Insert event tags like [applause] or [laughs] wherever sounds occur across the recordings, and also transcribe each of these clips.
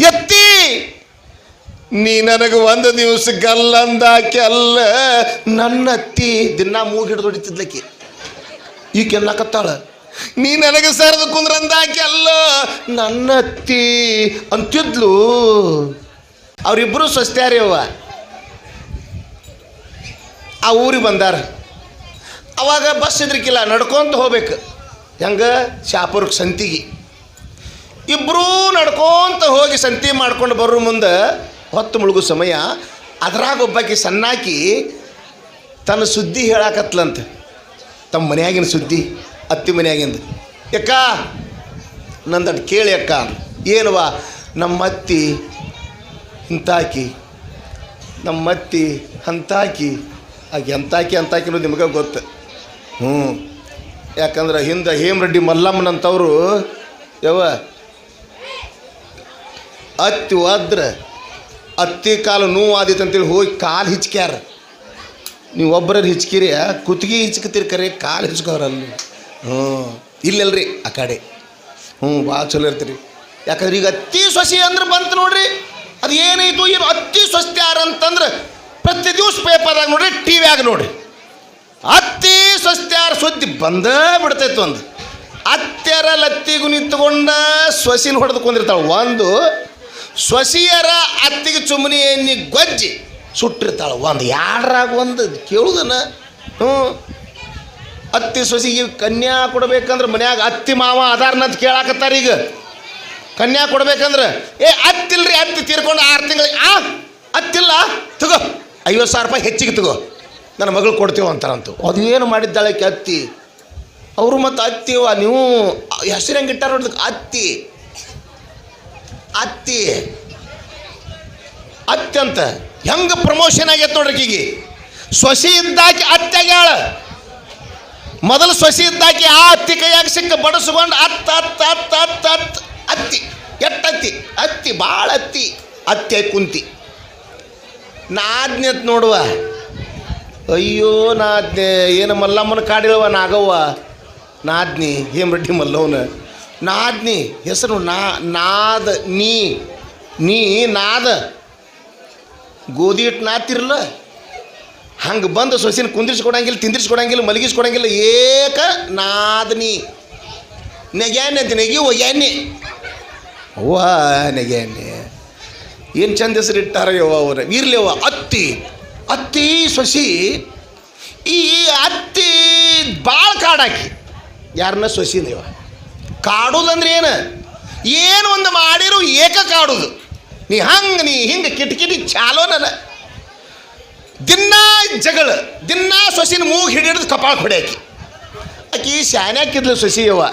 ಎತ್ತಿ. ನೀ ನನಗೆ ಒಂದು ದಿವಸ ಗಲ್ಲಂದಾಕೆ ಅಲ್ಲ, ನನ್ನ ಅತ್ತಿ ದಿನ ಹಿಡಿದು ಹೊಡಿತಿದ್ಲಕ್ಕಿ ಈ ಕೆಲ್ಲಕತ್ತಾಳ ನೀ ನನಗೆ ಸರದ ಕುಂದ್ರಂದಾಕೆ ಅಲ್ಲ, ನನ್ನ ಅತ್ತಿ ಅಂತಿದ್ಲು. ಅವರಿಬ್ಬರು ಅವ್ವ. ಆ ಊರಿಗೆ ಬಂದಾರ. ಅವಾಗ ಬಸ್ ಇದ್ರಿಕಿಲ್ಲ ನಡ್ಕೊಂತ ಹೋಗ್ಬೇಕು. ಹೆಂಗೆ? ಶಾಪುರಕ್ಕೆ ಸಂತಿಗೆ. ಇಬ್ಬರೂ ನಡ್ಕೊಂತ ಹೋಗಿ ಸಂತಿ ಮಾಡ್ಕೊಂಡು ಬರೋ ಮುಂದೆ ಹೊತ್ತು ಮುಳುಗು ಸಮಯ. ಅದ್ರಾಗ ಒಬ್ಬಾಕಿ ಸಣ್ಣಾಕಿ ತನ್ನ ಸುದ್ದಿ ಹೇಳಾಕತ್ಲಂತ. ತಮ್ಮ ಮನೆಯಾಗಿನ ಸುದ್ದಿ, ಅತ್ತಿ ಮನ್ಯಾಗಿಂದ. ಯಕ್ಕ ನಂದಟ್ ಕೇಳಿ ಅಕ್ಕ ಏನವಾ? ನಮ್ಮ ಅತ್ತಿ ಇಂತಾಕಿ ನಮ್ಮ ಅತ್ತಿ ಅಂತಾಕಿ ಆಕೆ ಎಂತಾಕಿ ಅಂತಾಕಿ ಅನ್ನೋದು ನಿಮಗೆ ಗೊತ್ತು. ಹ್ಞೂ ಯಾಕಂದ್ರೆ ಹಿಂದೆ ಹೇಮರೆಡ್ಡಿ ಮಲ್ಲಮ್ಮನಂತವರು ಯವ ಅತ್ತಿ ಒದ್ರ ಅತ್ತಿ ಕಾಲು ನೋವು ಆದಿತ್ತು ಅಂತೇಳಿ ಹೋಗಿ ಕಾಲು ಹಿಚ್ಕ್ಯಾರ. ನೀವು ಒಬ್ಬರಲ್ಲಿ ಹಿಚ್ಕಿರಿ ಕುತ್ತಿಗೆ ಹಿಚ್ಕತ್ತೀರಿ ಕರೆ, ಕಾಲು ಹಿಚ್ಕೋರಲ್ಲಿ ಹ್ಞೂ, ಇಲ್ಲಲ್ರಿ ಆ ಕಡೆ. ಹ್ಞೂ ಭಾಳ ಚಲೋ ಇರ್ತೀರಿ. ಯಾಕಂದ್ರೆ ಈಗ ಅತ್ತಿ ಸೊಸಿ ಅಂದ್ರೆ ಬಂತು ನೋಡ್ರಿ, ಅದು ಏನೈತು ಏನು ಅತ್ತಿ ಸ್ವಸ್ತ್ಯಾರ ಅಂತಂದ್ರೆ ಪ್ರತಿ ದಿವಸ ಪೇಪರ್ದಾಗ ನೋಡ್ರಿ ಟಿ ವ್ಯಾಗ ನೋಡ್ರಿ. ಅತ್ತಿ ಸ್ವಸ್ತ್ಯಾರ ಸುದ್ದಿ ಬಂದ ಬಿಡ್ತೈತು ಒಂದು. ಅತ್ತೆರ ಲತ್ತಿಗೂ ನಿಂತ್ಕೊಂಡ ಸೊಸಿನ ಹೊಡೆದುಕೊಂಡಿರ್ತಾಳೆ ಒಂದು ಸೊಸಿಯರ ಅತ್ತಿಗೆ ಚುಮ್ಮನಿ ಎಣ್ಣಿ ಗೊಜ್ಜಿ ಸುಟ್ಟಿರ್ತಾಳೆ. ಒಂದು ಯಾರಾಗ ಒಂದು ಕೇಳುದನ? ಹ್ಞೂ. ಅತ್ತಿ ಸೊಸಿಗೆ ಕನ್ಯಾ ಕೊಡ್ಬೇಕಂದ್ರೆ ಮನ್ಯಾಗ ಅತ್ತಿ ಮಾವ ಅದಾರ್ನಂತ ಕೇಳಾಕತ್ತಾರ ಈಗ. ಕನ್ಯಾ ಕೊಡ್ಬೇಕಂದ್ರೆ, ಏ, ಅತ್ತಿಲ್ರಿ, ಅತ್ತಿ ತೀರ್ಕೊಂಡು ಆರು ತಿಂಗಳಿಗೆ ಆ, ಅತ್ತಿಲ್ಲ, ತಗೋ, ಐವತ್ತು ಸಾವಿರ ರೂಪಾಯಿ ಹೆಚ್ಚಿಗೆ ತಗೋ. ನನ್ನ ಮಗಳು ಕೊಡ್ತೀವಿ ಅಂತಾರಂತು. ಅದೇನು ಮಾಡಿದ್ದಾಳೆ ಅತ್ತಿ? ಅವರು ಮತ್ತು ಅತ್ತಿವ ನೀವು ಹೆಸರು ಹೆಂಗೆ ಇಟ್ಟಾರ ಅತ್ತಿ. ಅತ್ತಿ. ಅತ್ಯಂತ ಅಂತ. ಹೆಂಗೆ ಪ್ರಮೋಷನ್ ಆಗೈತೆ ನೋಡ್ರಿ ಆಕಿಗೆ ಸೊಸಿ ಇದ್ದಾಕಿ ಅತ್ತೆಗ್ಯಾಳ ಮೊದಲು ಸೊಸಿ ಇದ್ದಾಕಿ ಆ ಅತ್ತಿ ಕೈಯಾಗ ಸಿಕ್ಕ ಬಡಿಸ್ಕೊಂಡು ಅತ್ತ ಅತ್ತ ಅತ್ತ ಅತ್ತ ಅತ್ತ. ಅತ್ತಿ, ಎಟ್ಟತ್ತಿ. ಅತ್ತಿ ಭಾಳ ಅತ್ತಿ. ಅತ್ತಿ ಕುಂತಿ. ನಾದ್ನೆತ್ ನೋಡುವ. ಅಯ್ಯೋ ನಾದ್ನೆ. ಏನು ಮಲ್ಲಮ್ಮನ ಕಾಡಿಳವ ನಾಗವ್ವ? ನಾದ್ನಿ, ಹೇಮರೆಡ್ಡಿ ಮಲ್ಲವನ. ನಾದ್ನಿ, ಹೆಸರು ನಾ, ನಾದ, ನೀ. ನೀ ನಾದ. ಗೋಧಿ ಹಿಟ್ಟು ನಾತಿರಲ್ಲ ಹಂಗೆ ಬಂದು ಸೊಸಿನ ಕುಂದಿರ್ಸ್ಕೊಡಂಗಿಲ್ಲ, ತಿಂದಿರ್ಸ್ಕೊಡಂಗಿಲ್ಲ, ಮಲಗಿಸ್ಕೊಡಂಗಿಲ್ಲ, ಏಕ ನಾದ್ನಿ. ನೆಗ್ಯಾನೆ ಅಂತ, ನೆಗಿ ಒಗ್ಯಾನೆ ಅವ್ವ ನೆಗ್ಯಾನೆ ಏನು ಚಂದ ಹೆಸರು ಇಟ್ಟಾರ ಯವ್ವ ಅವ್ರ. ಇರ್ಲಿ ಅವ್ವ, ಅತ್ತಿ. ಅತ್ತಿ ಸೊಸಿ. ಈ ಅತ್ತಿ ಭಾಳ ಕಾಡಾಕಿ ಯಾರನ್ನ ಸೊಸಿನೇವ ಕಾಡುದಂದ್ರೆ ಏನು? ಏನು ಒಂದು ಮಾಡಿರು ಏಕ ಕಾಡುದು. ನೀ ಹಂಗೆ, ನೀ ಹಿಂಗೆ ಕಿಟಕಿಟಿ ಚಾಲೋ ನನ ದಿನ ಜಗಳ, ದಿನ್ನಾ ಸೊಸಿನ ಮೂಗು ಹಿಡಿದು ಕಪಾಳ ಹೊಡ್ಯಾಕಿ. ಆಕಿ ಶಾನ್ಯಾಕಿದ್ಲು ಸೊಸಿ ಯವ್ವ.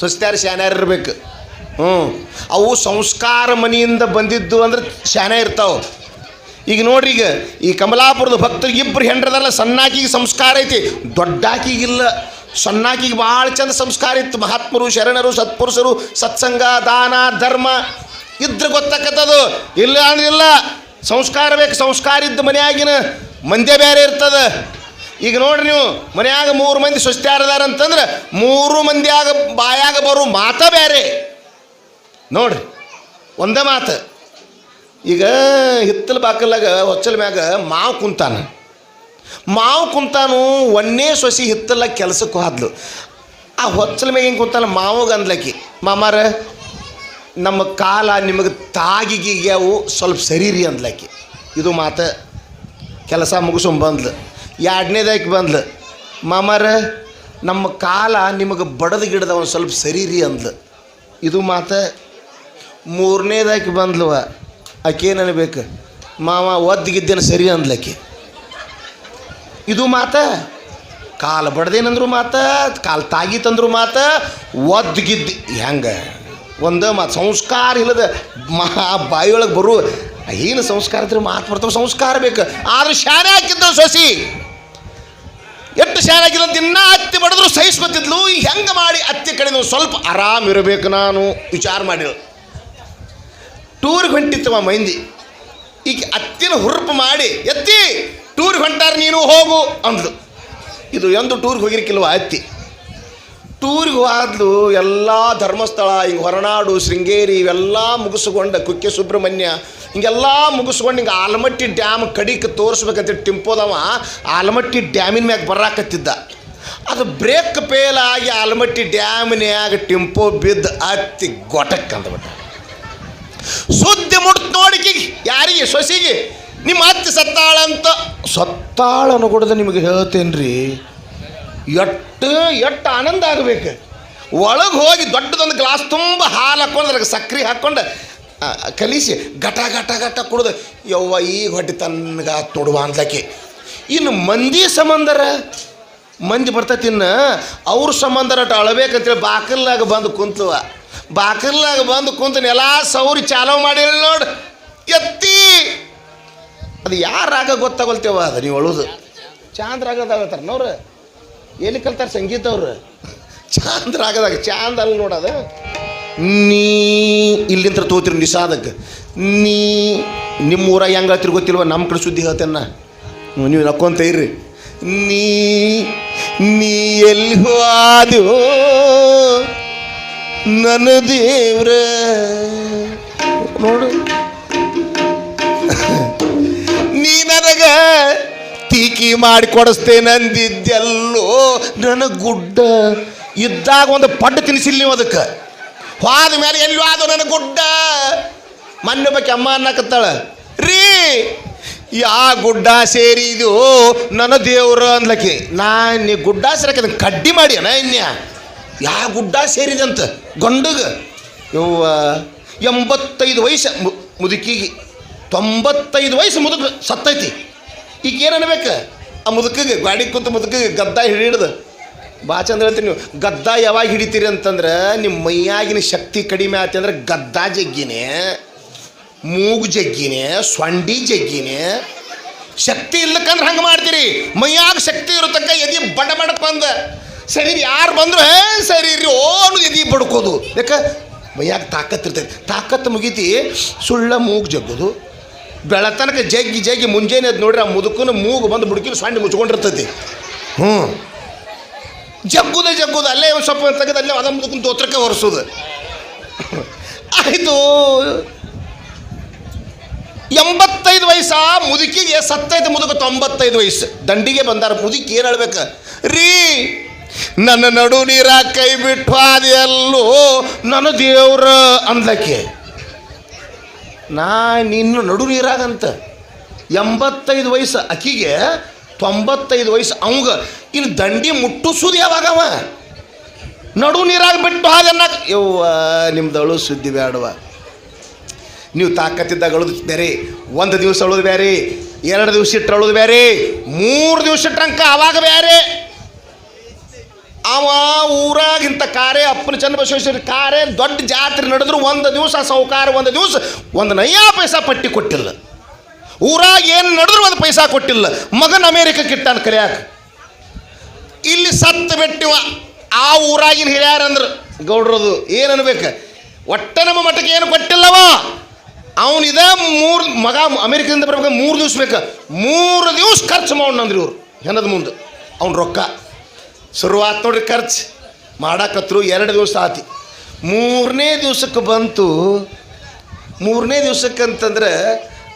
ಸೊಸ್ತ್ಯಾರ ಶಾನ್ಯಾರ ಇರ್ಬೇಕು. ಹ್ಞೂ ಅವು ಸಂಸ್ಕಾರ ಮನೆಯಿಂದ ಬಂದಿದ್ದು ಅಂದ್ರೆ ಶಾನೆ ಇರ್ತಾವೆ. ಈಗ ನೋಡ್ರಿ ಈಗ ಈ ಕಮಲಾಪುರದ ಭಕ್ತರಿಗೆ ಇಬ್ಬರು ಹೆಂಡ್ರದಲ್ಲ, ಸಣ್ಣಾಕಿಗೆ ಸಂಸ್ಕಾರ ಐತಿ ದೊಡ್ಡಾಕಿಗಿಲ್ಲ ಸಣ್ಣಾಕಿಗೆ ಭಾಳ ಚಂದ ಸಂಸ್ಕಾರ ಇತ್ತು. ಮಹಾತ್ಮರು, ಶರಣರು, ಸತ್ಪುರುಷರು, ಸತ್ಸಂಗ, ದಾನ, ಧರ್ಮ ಇದ್ರೆ ಗೊತ್ತಾಕತ್ತದು. ಇಲ್ಲ ಅಂದ್ರೆ ಇಲ್ಲ. ಸಂಸ್ಕಾರ ಬೇಕು, ಸಂಸ್ಕಾರ ಇದ್ದ ಮನೆಯಾಗಿನ ಮಂದ್ಯ ಬೇರೆ ಇರ್ತದೆ. ಈಗ ನೋಡ್ರಿ ನೀವು, ಮನೆಯಾಗ ಮೂರು ಮಂದಿ ಸ್ವಸ್ತ್ಯಾರದಾರ ಅಂತಂದ್ರೆ ಮೂರು ಮಂದಿಯಾಗ ಬಾಯಾಗ ಬರೋ ಮಾತ ಬೇರೆ ನೋಡ್ರಿ, ಒಂದೇ ಮಾತು. ಈಗ ಹಿತ್ತಲ ಬಾಕಲಾಗ ಹೊಚ್ಚಲ ಮ್ಯಾಗ ಮಾವು ಕುಂತಾನ. ಮಾವು ಕುಂತಾನು ಒಂದೇ ಸೊಸಿ ಹಿತ್ತಲ್ಲ ಕೆಲಸಕ್ಕೆ ಹೋದ್ಲು. ಆ ಹೊಚ್ಚಲ ಮ್ಯಾಗ ಹಿಂಗೆ ಕುಂತಾನ? ಮಾವಗ ಅಂದ್ಲಕ್ಕಿ ಮಾಮಾರ, ನಮ್ಮ ಕಾಲ ನಿಮಗೆ ತಾಗಿಗಿಗ್ಯಾವು ಸ್ವಲ್ಪ ಸರಿರಿ ಅಂದ್ಲಕ್ಕಿ ಇದು ಮಾತ ಕೆಲಸ ಮುಗಿಸೋ ಬಂದ್ಲು. ಎರಡನೇದಾಕಿ ಬಂದ್ಲು? ಮಾಮಾರ, ನಮ್ಮ ಕಾಲ ನಿಮಗೆ ಬಡದ ಗಿಡದ ಒಂದು ಸ್ವಲ್ಪ ಸರಿರಿ ಅಂದ್ಲು. ಇದು ಮಾತ ಮೂರನೇದಾಕಿ ಬಂದ್ಲವ. ಆಕೇನು ಅನ್ಬೇಕು? ಮಾವ ಒದ್ದಿಗಿದ್ದೇನೆ ಸರಿ ಅಂದ್ಲಕ್ಕಿ ಇದು ಮಾತ. ಕಾಲು ಬಡ್ದೇನಂದ್ರು ಮಾತ, ಕಾಲು ತಾಗಿತಂದ್ರು ಮಾತ, ಒದ್ಗಿದ್ದು. ಹೆಂಗೆ? ಒಂದು ಮಾತು, ಸಂಸ್ಕಾರ ಇಲ್ಲದ ಮಹಾ ಬಾಯಿಯೊಳಗೆ ಬರು. ಏನು ಸಂಸ್ಕಾರ ಇದ್ರೆ ಮಾತು ಬರ್ತವೆ, ಸಂಸ್ಕಾರ ಬೇಕು. ಆದ್ರೆ ಶಾನೆ ಹಾಕಿದ್ದವು ಸೊಸಿ. ಎಷ್ಟು ಶಾನೆ ಹಾಕಿದ್ರು ದಿನ ಅತ್ತಿ ಬಡಿದ್ರು ಸಹಿಸ್ಕೊತಿದ್ಲು. ಹೆಂಗೆ ಮಾಡಿ ಅತ್ತಿ ಕಡೆ ನಾವು ಸ್ವಲ್ಪ ಆರಾಮ್ ಇರಬೇಕು ನಾನು. ವಿಚಾರ ಮಾಡಿಲ್ಲ ಟೂರ್ಗೆ ಹೊಂಟಿತ್ತವ ಮೈಂದಿ. ಈಗ ಅತ್ತಿನ ಹುರುಪು ಮಾಡಿ, ಎತ್ತಿ ಟೂರ್ಗೆ ಹೊಂಟಾರೆ ನೀನು ಹೋಗು ಅಂದ್ಲು. ಇದು ಎಂದು ಟೂರ್ಗೆ ಹೋಗಿರ್ಕಿಲ್ವ ಅತ್ತಿ. ಟೂರಿಗೆ ಹೋದ್ಲು ಎಲ್ಲ ಧರ್ಮಸ್ಥಳ, ಹಿಂಗೆ ಹೊರನಾಡು, ಶೃಂಗೇರಿ ಇವೆಲ್ಲ ಮುಗಿಸ್ಕೊಂಡು ಕುಕ್ಕೆ ಸುಬ್ರಹ್ಮಣ್ಯ. ಹಿಂಗೆಲ್ಲ ಮುಗಿಸ್ಕೊಂಡು ಹಿಂಗೆ ಆಲಮಟ್ಟಿ ಡ್ಯಾಮ್ ಕಡಿಗೆ ತೋರಿಸ್ಬೇಕಂತ ಟಿಂಪೋದವ ಆಲಮಟ್ಟಿ ಡ್ಯಾಮಿನ ಮ್ಯಾಗ ಬರಾಕತ್ತಿದ್ದ ಅದು ಬ್ರೇಕ್ ಫೇಲ್ ಆಗಿ ಆಲಮಟ್ಟಿ ಡ್ಯಾಮಿನ್ಯಾಗ ಟಿಂಪೋ ಬಿದ್ದು ಹತ್ತಿ ಗೊಟಕ್ಕೆ ಅಂದ್ಬಿಟ್ಟ. ಸುದ್ದಿ ಮುಟ್ತು ನೋಡಿಕಿ ಯಾರಿಗೆ? ಸೊಸಿಗೆ? ನಿಮ್ಮ ಅತ್ತೆ ಸತ್ತಾಳ ಅಂತ. ಸತ್ತಾಳ ಅನ್ನೋಗುಡ್ದ ನಿಮಗೆ ಹೇಳ್ತೇನ್ರಿ? ಎಟ್ಟು ಎಟ್ಟು ಆನಂದ ಆಗಬೇಕು. ಒಳಗೆ ಹೋಗಿ ದೊಡ್ಡದೊಂದು ಗ್ಲಾಸ್ ತುಂಬ ಹಾಲು ಹಾಕ್ಕೊಂಡು ಅದ್ರಾಗ ಸಕ್ಕರೆ ಹಾಕ್ಕೊಂಡು ಕಲಿಸಿ ಘಟ ಘಟ ಘಟ ಕುಡ್ದು ಯವ್ವ ಈಗ ಹೊಟ್ಟೆ ತನ್ಗ ತೊಡುವ ಅಂದಕ್ಕೆ ಇನ್ನು ಮಂದಿ ಸಂಬಂಧರ ಮಂದಿ ಬರ್ತೈತಿ ಇನ್ನು ಅವ್ರ ಸಂಬಂಧರ ಅಟ ಅಳಬೇಕಂತೇಳಿ ಬಾಕಲ್ನಾಗ ಬಂದು ಕುಂತವ. ಬಾಕಲ್ನಾಗ ಬಂದು ಕುಂತು ನೆಲ ಸೌರಿ ಚಾಲೋ ಮಾಡಿಲ್ಲ ನೋಡು. ಎತ್ತಿ. ಅದು ಯಾರ ರಾಗ ಗೊತ್ತಾಗಲ್ತೇವ ಅದು ನೀವು ಅಳುದು. ಚಾಂದ್ ರಾಗದಾಗ ನೋಡ್ರಿ. ಎಲ್ಲಿ ಕಲ್ತಾರೆ ಸಂಗೀತ ಅವ್ರು? ಚಾಂದ್ ರಾಗದಾಗ, ಚಾಂದ್ ಅಲ್ಲಿ ನೋಡೋದು ನೀ ಇಲ್ಲಿಂತ್ರ ತೋತಿರಿ ನಿಸಾದಕ್ಕೆ ನೀ ನಿಮ್ಮ ಊರಾಗ ಹೆಂಗೆ ಹೇಳ್ತಿರಿ ಗೊತ್ತಿಲ್ವ? ನಮ್ಮ ಕಡೆ ಸುದ್ದಿ ಹೇಳ್ತೇನ. ನೀವು ನಕ್ಕೊಂತ ಇರ್ರಿ. ನೀ ನೀ ಎಲ್ಲಿ ಹೋದು ನನ್ನ ದೇವ್ರ. ನೋಡು. ನನಗ ಟೀಕಿ ಮಾಡಿ ಕೊಡಿಸ್ತೇನಂದಿದ್ದೆಲ್ಲೋ ನನ್ನ ಗುಡ್ಡ ಇದ್ದಾಗ ಒಂದು ಪಡ್ಡು ತಿನ್ಸಿಲ್ಲ ನೀವು ಅದಕ್ಕೆ. ಹೋದ ಮೇಲೆ ಎಲ್ಲೂ ಹೋದ ನನ್ನ ಗುಡ್ಡ? ಮೊನ್ನೆ ಬಗ್ಗೆ ಅಮ್ಮ ಅನ್ನಕತ್ತಾಳ, ರೀ, ಯಾ ಗುಡ್ಡ ಸೇರಿದು ನನ್ನ ದೇವ್ರು ಅನ್ಲಕ್ಕೆ ನಾ ನೀ ಗುಡ್ಡ ಸೇರಕ್ಕೆ ಕಡ್ಡಿ ಮಾಡ್ಯಾನ ಇನ್ಯ? ಯಾ ಗುಡ್ಡ ಸೇರಿದಂತ ಗೊಂಡಗ? ಯವ್ವ, ಎಂಬತ್ತೈದು ವಯಸ್ಸು ಮುದುಕಿಗೆ. ತೊಂಬತ್ತೈದು ವಯಸ್ಸು ಮುದುಕ, ಸತ್ತೈತಿ. ಈಗ ಏನು ಅನ್ಬೇಕು? ಆ ಮುದುಕಿಗೆ ಗಾಡಿ ಕೂತು ಮುದುಕಿಗೆ ಗದ್ದ ಹಿಡಿದು ಭಾಳ ಚಂದ ಹೇಳ್ತೀನಿ ನೀವು. ಗದ್ದ ಯಾವಾಗ ಹಿಡಿತೀರಿ ಅಂತಂದ್ರೆ ನಿಮ್ಮ ಮೈಯಾಗಿನ ಶಕ್ತಿ ಕಡಿಮೆ ಆಯ್ತು ಅಂದ್ರೆ ಗದ್ದ ಜಗ್ಗಿನೇ, ಮೂಗು ಜಗ್ಗಿನೇ ಸೊಂಡಿ ಜಗ್ಗಿನೇ. ಶಕ್ತಿ ಇಲ್ಲಕ್ಕಂದ್ರೆ ಹಂಗೆ ಮಾಡ್ತೀರಿ. ಮೈಯಾಗ ಶಕ್ತಿ ಇರತಕ್ಕ ಎದಿ ಬಡ ಬಡ ಬಂದ. ಸರಿ ಯಾರು ಬಂದ್ರು ಸರಿ ರೀ, ಓನು ಎದಿ ಬಡ್ಕೋದು. ಯಾಕ? ಮೈಯಾಗ ತಾಕತ್ ಇರ್ತೈತಿ. ತಾಕತ್ತು ಮುಗೀತಿ, ಸುಳ್ಳ ಮೂಗು ಜಗ್ಗೋದು. ಬೆಳತನಕ ಜಗ್ಗಿ ಜಗ್ಗಿ ಮುಂಜಾನೆ ಅದು ನೋಡ್ರಿ ಆ ಮುದುಕನ ಮೂಗು ಬಂದು ಬುಡ್ಕಿನ ಸಣ್ಣ ಮುಚ್ಕೊಂಡಿರ್ತೈತಿ. ಹ್ಞೂ ಜಗ್ಗುದ ಜಗ್ಗುದು, ಅಲ್ಲೇ ಒಂದು ಸ್ವಲ್ಪ ತೆಗೆದು ಅಲ್ಲೇ ಅದ ಮುದುಕನ ತೋತ್ರಕ್ಕೆ ಒರೆಸೋದು. ಆಯಿತು. ಎಂಬತ್ತೈದು ವಯಸ್ಸ ಮುದುಕಿಗೆ ಸತ್ತೈದು ಮುದುಕ, ತೊಂಬತ್ತೈದು ವಯಸ್ಸು. ದಂಡಿಗೆ ಬಂದಾರ ಮುದುಕಿ ಏನು ಹೇಳ್ಬೇಕು? ರೀ, ನನ್ನ ನಡು ನೀರ ಕೈ ಬಿಟ್ಟು ಅದೆಲ್ಲೋ ನನ್ನ ದೇವ್ರ ಅಂದ್ಲಕ್ಕೆ. ನಾ ನಿನ್ನ ನಡು ನೀರಾಗಂತ. ಎಂಬತ್ತೈದು ವಯಸ್ಸು ಅಕ್ಕಿಗೆ ತೊಂಬತ್ತೈದು ವಯಸ್ಸು ಅವಂಗ. ಇನ್ನು ದಂಡಿ ಮುಟ್ಟಿಸೋದು ಯಾವಾಗವ ನಡು ನೀರಾಗಿ ಬಿಟ್ಟು ಹಾಗನ್ನ ಯವ್ವ ನಿಮ್ದು ಅಳು ಸುದ್ದಿ ಬೇಡವ ನೀವು ತಾಕತ್ತಿದ್ದಾಗ ಅಳೋದು ಬೇರೆ ಒಂದು ದಿವಸ ಅಳೋದು ಬೇರೆ ಎರಡು ದಿವಸ ಇಟ್ಟು ಅಳೋದು ಬೇರೆ ಮೂರು ದಿವಸ ಇಟ್ಟಂಕ ಅವಾಗ ಬೇರೆ ಅವ ಊರಾಗಿಂತ ಇಂಥ ಅಪ್ಪನ ಚನ್ನಬಸವೇಶ್ವರ ಕಾರ್ಯ ದೊಡ್ಡ ಜಾತ್ರೆ ನಡೆದ್ರು ಒಂದು ದಿವಸ ಸೌಕಾರ ಒಂದು ದಿವಸ ಒಂದು ನಯ್ಯ ಪೈಸಾ ಪಟ್ಟಿ ಕೊಟ್ಟಿಲ್ಲ. ಊರಾಗ ಏನು ನಡೆದ್ರು ಒಂದು ಪೈಸಾ ಕೊಟ್ಟಿಲ್ಲ. ಮಗನ ಅಮೇರಿಕಕ್ಕೆ ಇಟ್ಟಾನ ಕಲಿಯಾಕ. ಇಲ್ಲಿ ಸತ್ತು ಬಿಟ್ಟಿವ. ಆ ಊರಾಗಿನ ಹಿರಿಯಾರಂದ್ರೆ ಗೌಡ್ರದು ಏನು ಅನ್ಬೇಕು? ಒಟ್ಟ ನಮ್ಮ ಮಠಕ್ಕೆ ಏನು ಕೊಟ್ಟಿಲ್ಲವ? ಅವನಿದ ಮೂರು ಮಗ ಅಮೇರಿಕದಿಂದ ಬರ್ಬೇಕು? ಮೂರು ದಿವ್ಸ ಬೇಕು? ಮೂರು ದಿವ್ಸ ಖರ್ಚು ಮಾಡೋಣ ಅಂದ್ರಿ ಇವ್ರು, ಹೆಣದ ಮುಂದೆ. ಅವ್ನ ರೊಕ್ಕ. ಶುರುವಾತ್ ನೋಡ್ರಿ ಖರ್ಚು. ಮಾಡಾಕತ್ರು ಎರಡು ದಿವಸ ಆತಿ. ಮೂರನೇ ದಿವ್ಸಕ್ಕೆ ಬಂತು, ಮೂರನೇ ದಿವ್ಸಕ್ಕೆ ಅಂತಂದ್ರೆ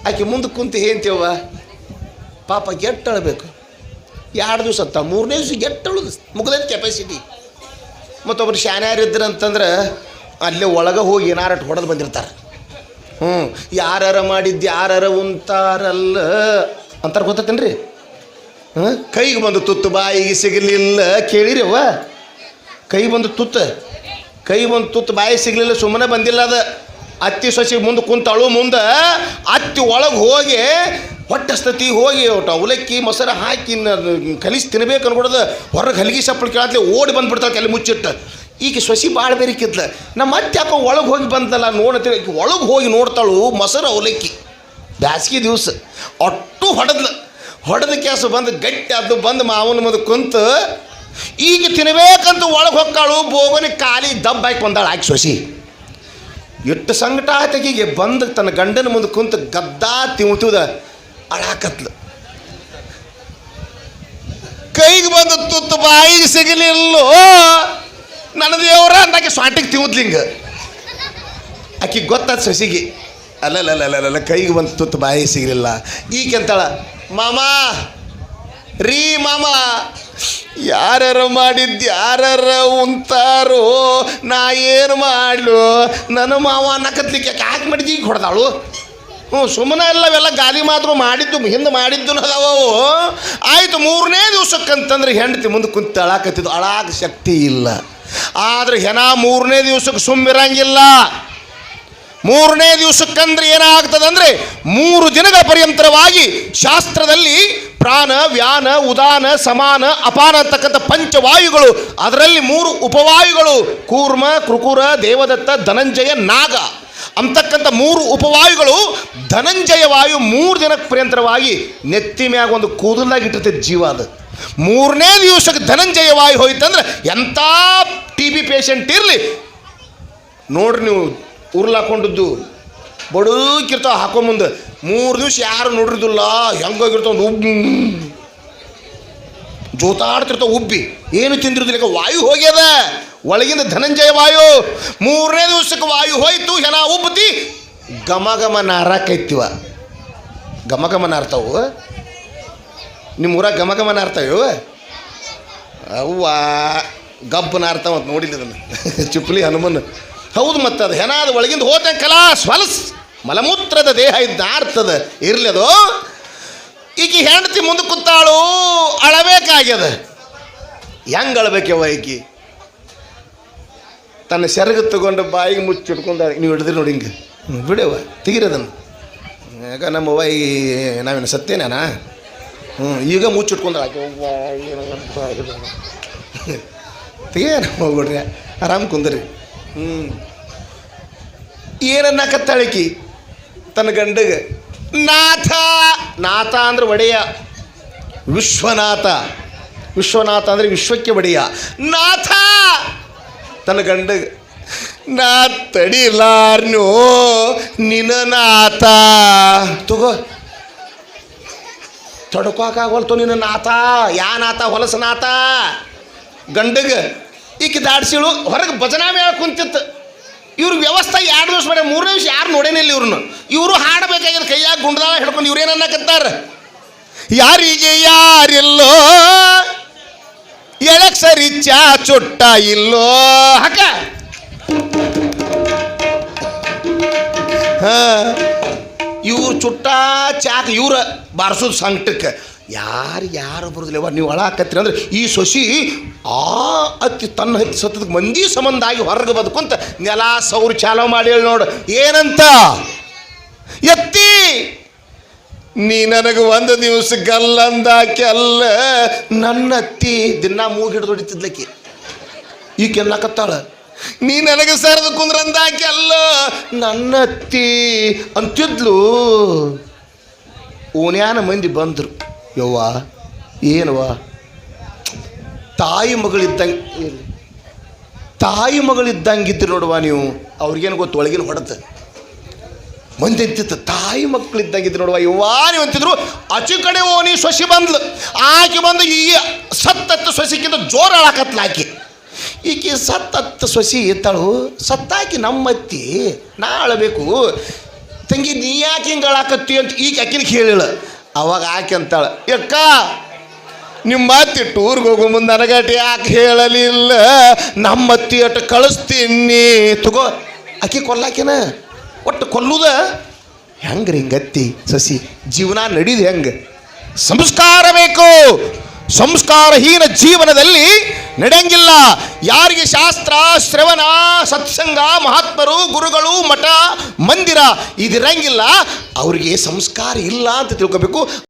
ಆಕೆ ಮುಂದೆ ಕುಂತು ಹೇಳ್ತೇವ ಪಾಪ ಗೆಟ್ ಅಳಬೇಕು ಎರಡು ದಿವಸ ಅಂತ ಮೂರನೇ ದಿವಸ ಗೆಟ್ ಅಳುದು ಮುಗ್ದೈತೆ ಕೆಪಾಸಿಟಿ ಮತ್ತೊಬ್ರು ಶಾನ್ಯಾರು ಇದ್ರು ಅಂತಂದ್ರೆ ಅಲ್ಲೇ ಒಳಗೆ ಹೋಗಿ ಏನಾರ ಹೊಡೆದು ಬಂದಿರ್ತಾರೆ. ಹ್ಞೂ ಯಾರಾರ ಮಾಡಿದ್ದು ಯಾರಾರ ಉಂತಾರಲ್ಲ. ಅಂತಾರೆ ಗೊತ್ತೇನ್ರಿ ಕೈಗೆ ಬಂದು ತುತ್ತು, ಬಾಯಿಗೆ ಸಿಗಲಿಲ್ಲ ಕೇಳಿರಿ ಅವ್ವ ಕೈ ಬಂದು ತುತ್ತು. ಕೈ ಬಂದು ತುತ್ತು, ಬಾಯಿ ಸಿಗಲಿಲ್ಲ, ಸುಮ್ಮನೆ ಬಂದಿಲ್ಲ ಅದು. ಅತ್ತಿ ಸೊಸಿ ಮುಂದೆ ಕುಂತಳು, ಮುಂದೆ ಅತ್ತಿ ಒಳಗೆ ಹೋಗಿ ಹೊಟ್ಟಸ್ತತಿ ಹೋಗಿ ಒಟ್ಟು ಅವಲಕ್ಕಿ, ಮೊಸರು ಹಾಕಿ ಕಲಿಸಿ ತಿನ್ಬೇಕು ಅನ್ಕೊಡೋದು. ಹೊರಗೆ ಹಲಗಿ ಸಪ್ಪಳು ಕೇಳತ್ಲೆ ಓಡಿ ಬಂದ್ಬಿಡ್ತಾಳೆ ಕಲಿ ಮುಚ್ಚಿಟ್ಟು. ಈಗ ಸೊಸಿ ಭಾಳ ಬೇರಿಕಿದ್ಲ. ನಮ್ಮ ಅತ್ತೆ ಅಪ್ಪ ಒಳಗೆ ಹೋಗಿ ಬಂದಲ್ಲ ನೋಡತ್ತೆ ಒಳಗೆ ಹೋಗಿ ನೋಡ್ತಾಳು ಮೊಸರು ಅವಲಕ್ಕಿ. ಬ್ಯಾಸ್ಗೆ ದಿವಸ. ಅಟ್ಟು ಹೊಡೆದ್ಲ. ಹೊಡೆದ ಕೇಸು ಬಂದು, ಗಟ್ಟಿ ಅದು ಬಂದು, ಮಾವನ ಮುಂದೆ ಕುಂತು ಈಗ ತಿನ್ಬೇಕಂತ ಒಳಗೆ ಹೊಕ್ಕಾಳು, ಬೋಗನ ಕಾಲಿ ದಬ್ಬ ಹಾಕಿ ಬಂದಾಳು, ಆಕಿ ಸೊಸಿ. ಎಷ್ಟು ಸಂಕಟ ಆತಕಿಗೆ ಬಂದು ತನ್ನ ಗಂಡನ ಮುಂದೆ ಕುಂತು ಗದ್ದಾ ತಿಂತದ ಅಳಾಕತ್ಲು. ಕೈಗೆ ಬಂದು ತುತ್ತು ಬಾಯಿಗೆ ಸಿಗಲಿಲ್ಲೋ, ನನ್ನ ದೇವ್ರ ಅಂದಾಕೆ ಸ್ವಾಟಿಗೆ ಹಿಂಗೆ. ಆಕಿ ಗೊತ್ತಾದ ಸಸಿಗೆ ಅಲ್ಲಲ್ಲಲ್ಲಲ್ಲ ಕೈಗೆ ಬಂದು ತುತ್ತು ಬಾಯಿ ಸಿಗಲಿಲ್ಲ. ಈಗ ಅಂತಾಳ ಮಾಮ. ರೀ ಮಾಮ. ಯಾರು ಮಾಡಿದ್ದು ಯಾರ ಉಂತಾರೋ, ನಾ ಏನು ಮಾಡ್ಲು? ನನ್ನ ಮಾವ ನಕತ್ಲಿಕ್ಕೆ ಯಾಕೆ ಮಾಡಿದ್ದು? ಈಗ ಹೊಡೆದಾಳು. ಹ್ಞೂ, ಸುಮ್ಮನೆ ಎಲ್ಲವೆಲ್ಲ ಗಾಲಿ ಮಾತ್ರ ಮಾಡಿದ್ದು, ಹಿಂದೆ ಮಾಡಿದ್ದು ಅದಾವು ಆಯಿತು, ಮೂರನೇ ದಿವ್ಸಕ್ಕಂತಂದ್ರೆ ಹೆಂಡತಿ ಮುಂದೆ ಕುಂತು ಅಳಾಕತ್ತಿದ್ದು ಅಳಾಕ ಶಕ್ತಿ ಇಲ್ಲ. ಆದ್ರೆ ಹೆಣ ಮೂರನೇ ದಿವ್ಸಕ್ಕೆ ಸುಮ್ಮಿರಂಗಿಲ್ಲ. ಮೂರನೇ ದಿವಸಕ್ಕಂದ್ರೆ ಏನಾಗ್ತದಂದ್ರೆ ಮೂರು ದಿನಗಳ ಪರ್ಯಂತರವಾಗಿ ಶಾಸ್ತ್ರದಲ್ಲಿ ಪ್ರಾಣ, ವ್ಯಾನ, ಉದಾನ, ಸಮಾನ, ಅಪಾನ ಅಂತಕ್ಕಂಥ ಪಂಚವಾಯುಗಳು, ಅದರಲ್ಲಿ ಮೂರು ಉಪವಾಯುಗಳು, ಕೂರ್ಮ, ಕೃಕುರ, ದೇವದತ್ತ, ಧನಂಜಯ, ನಾಗ ಅಂತಕ್ಕಂಥ ಮೂರು ಉಪವಾಯುಗಳು ಧನಂಜಯ ವಾಯು ಮೂರು ದಿನಕ್ಕೆ ಪರ್ಯಂತರವಾಗಿ ನೆತ್ತಿ ಮ್ಯಾಗ ಒಂದು ಕೂದಲಾಗಿ ಇಟ್ಟಿರ್ತೈತೆ ಜೀವ ಅದು. ಮೂರನೇ ದಿವಸಕ್ಕೆ ಧನಂಜಯ ವಾಯು ಹೋಯ್ತಂದ್ರೆ ಎಂಥ ಟಿ ಬಿ ಪೇಷಂಟ್ ಇರಲಿ, ನೋಡ್ರಿ ನೀವು ಉರ್ಲಾಕೊಂಡಿದ್ದು. ಬಡಕಿರ್ತಾವ ಮುಂದೆ ಮೂರು ದಿವ್ಸ ಯಾರು ನೋಡಿರ್ದಿಲ್ಲ. ಹೆಂಗೋಗಿರ್ತಾವ ಉಬ್ಬಿ. ಜೋತಾಡ್ತಿರ್ತಾವ ಉಬ್ಬಿ. ಏನು ತಿಂದಿರೋದಿಲ್ಲ. ವಾಯು ಹೋಗ್ಯದ. ಒಳಗಿಂದ ಧನಂಜಯ ವಾಯು. ಮೂರನೇ ದಿವಸಕ್ಕೆ ವಾಯು ಹೋಯ್ತು. ಹೆಣ ಉಬ್ಬತಿ. ಘಮ ಘಮ ನಾರಾಕೈತಿವ. ಘಮ ಘಮ ನಾರ್ತಾವು. ನಿಮ್ಮ ಊರಾಗ ಘಮ ಘಮ ನಾರ್ತಾವ? ಅವ್ವ. ಗಬ್ಬ ನಾರ್ತಾವ ಅಂತ ನೋಡಿಲ್ಲ ಅದನ್ನು [laughs] ಚುಪ್ಲಿ ಹನುಮನ್. ಹೌದು ಮತ್ತೆ ಅದು ಹೆನಾದ ಒಳಗಿಂದ ಹೋತ ಕಲಾ ಸ್ವಲಸ್. ಮಲಮೂತ್ರದ ದೇಹ ಇದ್ದ ಆರ್ತದ ಇರ್ಲಿ ಅದು. ಈಕಿ ಹೆಂಡತಿ ಮುಂದೆ ಕೂತಾಳು, ಅಳಬೇಕಾಗ್ಯದ. ಹೆಂಗೆ ಅಳಬೇಕವ ಈಕಿ? ತನ್ನ ಸೆರಗು ತಗೊಂಡು ಬಾಯಿಗೆ ಮುಚ್ಚಿಟ್ಕೊಂಡ ನೀವು ಹಿಡಿದ್ರಿ ನೋಡಿ ಹಿಂಗೆ. ಬಿಡವ ತೆಗಿರೋದನ್ನು ಯಾಕ ನಮ್ಮವ್ವ ಈ ನಾವೇನು ಸತ್ತೇನ ಹ್ಞೂ ಈಗ ಮುಚ್ಚಿಟ್ಕೊಂಡ ತೆಗೇನ ಹೋಗ್ಬಿಡ್ರಿ ಆರಾಮ್ ಕುಂದ್ರಿ. ಹ್ಞೂ ಏನನ್ನಕತ್ತಾಳಿಕಿ? ತನ್ನ ಗಂಡಗೆ. ನಾಥ. ನಾಥ ಅಂದ್ರೆ ಒಡೆಯ. ವಿಶ್ವನಾಥ. ವಿಶ್ವನಾಥ ಅಂದ್ರೆ ವಿಶ್ವಕ್ಕೆ ಒಡೆಯ. ನಾಥ. ತನ್ನ ಗಂಡಗೆ. ನಾ ತಡಿಲಾರ್ನೋ ನಿನ್ನ ನಾಥ. ತಗೋ. ತಡ್ಕೋಕಾಗವಲ್ತು ನಿನ್ನ ನಾಥ. ಯಾ ನಾಥ? ಹೊಲಸ ನಾಥ. ಗಂಡಗೆ. ಈಕೆ ದಾಡ್ಸಿಳು, ಹೊರಗೆ ಭಜನಾ ಮೇಳ ಕುಂತಿತ್ತು. ಇವ್ರ ವ್ಯವಸ್ಥೆ ಎರಡು ದಿವಸ ಮಾಡ್ಯಾರ, ಮೂರನೇ ದಿವಸ ಯಾರು ನೋಡೇನಿಲ್ಲ ಇವ್ರನ್ನ ಇವರು ಹಾಡಬೇಕಾಗಿದ್ದು ಕೈಯಾಗ ಗುಂಡದಾಳ ಹಿಡ್ಕೊಂಡು ಇವ್ರು ಏನನ್ನಕತ್ತಾರ ಯಾರಿಗೆ ಯಾರಿಲ್ಲೋ, ಎಳಕ್ ಸರಿ ಚಾ ಚೊಟ್ಟ ಇಲ್ಲೋ. ಹಕ. ಇವ್ರು ಚುಟ್ಟ ಚಾಕ್ ಇವ್ರ ಬಾರಿಸೋದು ಸಂಕಟಕ್ಕೆ. ಯಾರು ಯಾರು ಬರೋದಿಲ್ಲವ ನೀವು ಒಳ ಅಂದ್ರೆ ಈ ಸೊಸಿ ಆ ಅತ್ತಿ ತನ್ನ ಹತ್ತಿ ಸತ್ತದ ಮಂದಿ ಸಂಬಂಧ ಆಗಿ ಹೊರಗೆ ಬದುಕುಂತ ನೆಲ ಸೌರ್ ಚಾಲೋ ಮಾಡಿ ನೋಡು. ಏನಂತ? ಎತ್ತಿ! ನೀ ನನಗೆ ಒಂದು ದಿವಸ ಗಲ್ಲಂದಾಕೆ ಅಲ್ಲ ನನ್ನ ಅತ್ತಿ ದಿನ ಮೂಗಿ ಹಿಡಿದು ಹೊಡಿತಿದ್ಲಕ್ಕಿ ಈ ಅನ್ನಕತ್ತಾಳ ನೀ ನನಗೆ ಸರದು ಕುಂದ್ರಂದಾಕೆ ಅಲ್ಲ ನನ್ನ ಅತ್ತಿ ಅಂತಿದ್ಲು. ಓನ್ಯಾನ ಮಂದಿ ಬಂದರು. ಯವ್ವ ಏನವ್ವ ತಾಯಿ ಮಗಳಿದ್ದಂಗೆ ತಾಯಿ ಮಗಳಿದ್ದಂಗಿದ್ರು ನೋಡುವ ನೀವು. ಅವ್ರಿಗೇನು ಗೊತ್ತು, ಒಳಗಿನ ಹೊಡೆತ. ಮಂದಿ ಅಂತಿತ್ತು ತಾಯಿ ಮಕ್ಕಳಿದ್ದಂಗಿದ್ರು ನೋಡುವ. ಯುವಾನಿ ನೀವು ಅಂತಿದ್ರು ಅಚು ಕಡೆ ಓನಿ ಸೊಸಿ ಬಂದ್ಲು. ಆಕೆ ಬಂದು ಈ ಸತ್ತತ್ತು ಸೊಸಿಕ್ಕಿಂತ ಜೋರು ಹಾಳಾಕತ್ಲ ಆಕೆ. ಈಕೆ ಸತ್ತತ್ತು ಸೊಸಿ ಇದ್ದಳು ಸತ್ತಾಕಿ ನಮ್ಮತ್ತಿ. ನಾ ಅಳಬೇಕು. ತಂಗಿ, ನೀ ಯಾಕೆ ಹಿಂಗೆ ಅಳಾಕತ್ತಿ ಅಂತ ಈಗ ಆಕಿನ ಕೇಳಿಳ ಅವಾಗ ಆಕೆ ಅಂತಾಳೆ, ಯಕ್ಕ ನಿಮ್ಮ ಅತ್ತಿ ಟೂರ್ಗೆ ಹೋಗೋ ಮುಂದೆ ನನಗಟ್ಟು ಯಾಕೆ ಹೇಳಲಿಲ್ಲ? ನಮ್ಮ ಅತ್ತಿ ಅಟ್ಟು ಕಳಿಸ್ತೀನಿ. ತಗೋ, ಆಕೆ ಕೊಲ್ಲಾಕಿನ ಒಟ್ಟು ಕೊಲ್ಲುದ? ಹೆಂಗ್ರಿ ಹಿಂಗತ್ತಿ ಸಸಿ, ಜೀವನ ನಡೀದು ಹೆಂಗೆ? ಸಂಸ್ಕಾರ ಬೇಕು. ಸಂಸ್ಕಾರಹೀನ ಜೀವನದಲ್ಲಿ ನಡೆಯಂಗಿಲ್ಲ. ಯಾರಿಗೆ ಶಾಸ್ತ್ರ, ಶ್ರವಣ, ಸತ್ಸಂಗ, ಮಹಾತ್ಮರು, ಗುರುಗಳು, ಮಠ, ಮಂದಿರ ಇದಿರಂಗಿಲ್ಲ, ಅವರಿಗೆ ಸಂಸ್ಕಾರ ಇಲ್ಲ ಅಂತ ತಿಳ್ಕೊಬೇಕು.